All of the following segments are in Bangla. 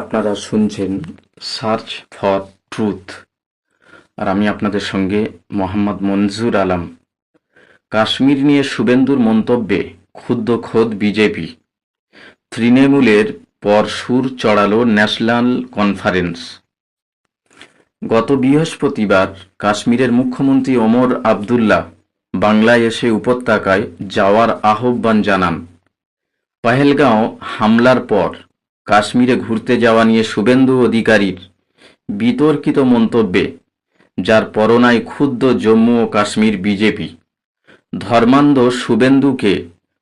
আপনারা শুনছেন সার্চ ফর ট্রুথ আর আমি আপনাদের সঙ্গে মোহাম্মদ মনজুর আলম। কাশ্মীর নিয়ে শুভেন্দুর মন্তব্যে ক্ষুব্ধ খোদ বিজেপি। তৃণমূলের পর সুর চড়ালো ন্যাশনাল কনফারেন্স। গত বৃহস্পতিবার কাশ্মীরের মুখ্যমন্ত্রী ওমর আবদুল্লাহ বাংলায় এসে উপত্যকায় যাওয়ার আহ্বান জানান। পহেলগাঁও হামলার পর কাশ্মীরে ঘুরতে যাওয়া নিয়ে শুভেন্দু অধিকারীর বিতর্কিত মন্তব্যে, যার পরনায় ক্ষুব্ধ জম্মু ও কাশ্মীর বিজেপি। ধর্মান্ধ শুভেন্দুকে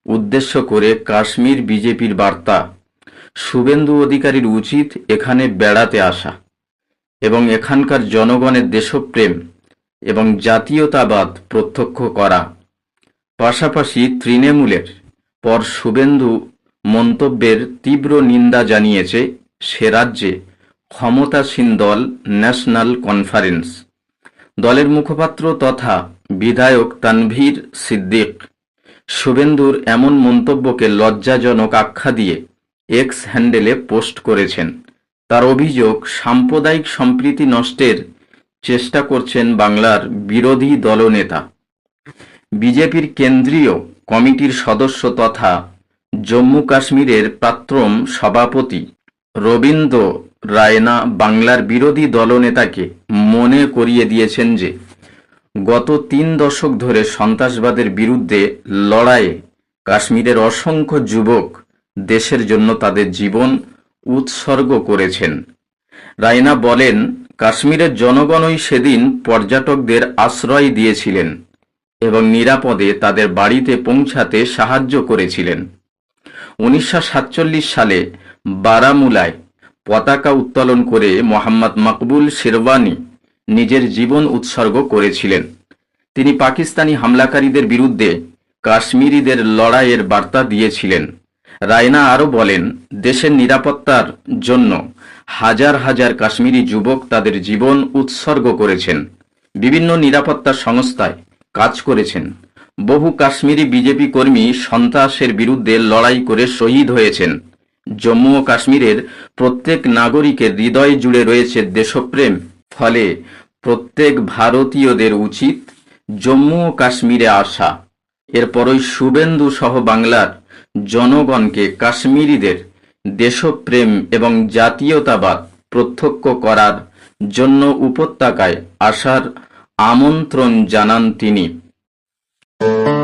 উদ্দেশ্য করে কাশ্মীর বিজেপির বার্তা, শুভেন্দু অধিকারীর উচিত এখানে বেড়াতে আসা এবং এখানকার জনগণের দেশপ্রেম এবং জাতীয়তাবাদ প্রত্যক্ষ করা। পাশাপাশি তৃণমূলের পর শুভেন্দু মন্তব্যের তীব্র নিন্দা জানিয়েছে সে রাজ্যে ক্ষমতাসীন দল ন্যাশনাল কনফারেন্স। দলের মুখপাত্র তথা বিধায়ক তানভীর সিদ্দিক। শুভেন্দুর এমন মন্তব্যকে লজ্জাজনক আখ্যা দিয়ে এক্স হ্যান্ডেলে পোস্ট করেছেন। তার অভিযোগ, সাম্প্রদায়িক সম্প্রীতি নষ্টের চেষ্টা করছেন বাংলার বিরোধী দলনেতা। বিজেপির কেন্দ্রীয় কমিটির সদস্য তথা জম্মু কাশ্মীরের প্রাক্তন সভাপতি রবীন্দ্র রায়না বাংলার বিরোধী দলনেতাকে মনে করিয়ে দিয়েছেন যে, গত তিন দশক ধরে সন্ত্রাসবাদের বিরুদ্ধে লড়াইয়ে কাশ্মীরের অসংখ্য যুবক দেশের জন্য তাদের জীবন উৎসর্গ করেছেন। রায়না বলেন, কাশ্মীরের জনগণই সেদিন পর্যটকদের আশ্রয় দিয়েছিলেন এবং নিরাপদে তাদের বাড়িতে পৌঁছাতে সাহায্য করেছিলেন। উনিশশো সাতচল্লিশ সালে বারামুলায় পতাকা উত্তোলন করে মোহাম্মদ মকবুল শেরওয়ানি নিজের জীবন উৎসর্গ করেছিলেন। তিনি পাকিস্তানি হামলাকারীদের বিরুদ্ধে কাশ্মীরিদের লড়াইয়ের বার্তা দিয়েছিলেন। রায়না আরও বলেন, দেশের নিরাপত্তার জন্য হাজার হাজার কাশ্মীরি যুবক তাদের জীবন উৎসর্গ করেছেন। বিভিন্ন নিরাপত্তা সংস্থায় কাজ করেছেন। বহু কাশ্মীরি বিজেপি কর্মী সন্ত্রাসের বিরুদ্ধে লড়াই করে শহীদ হয়েছেন। জম্মু ও কাশ্মীরের প্রত্যেক নাগরিকের হৃদয় জুড়ে রয়েছে দেশপ্রেম। ফলে প্রত্যেক ভারতীয়দের উচিত জম্মু ও কাশ্মীরে আসা। এরপরই শুভেন্দু সহ বাংলার জনগণকে কাশ্মীরিদের দেশপ্রেম এবং জাতীয়তাবাদ প্রত্যক্ষ করার জন্য উপত্যকায় আসার আমন্ত্রণ জানান তিনি। Thank you.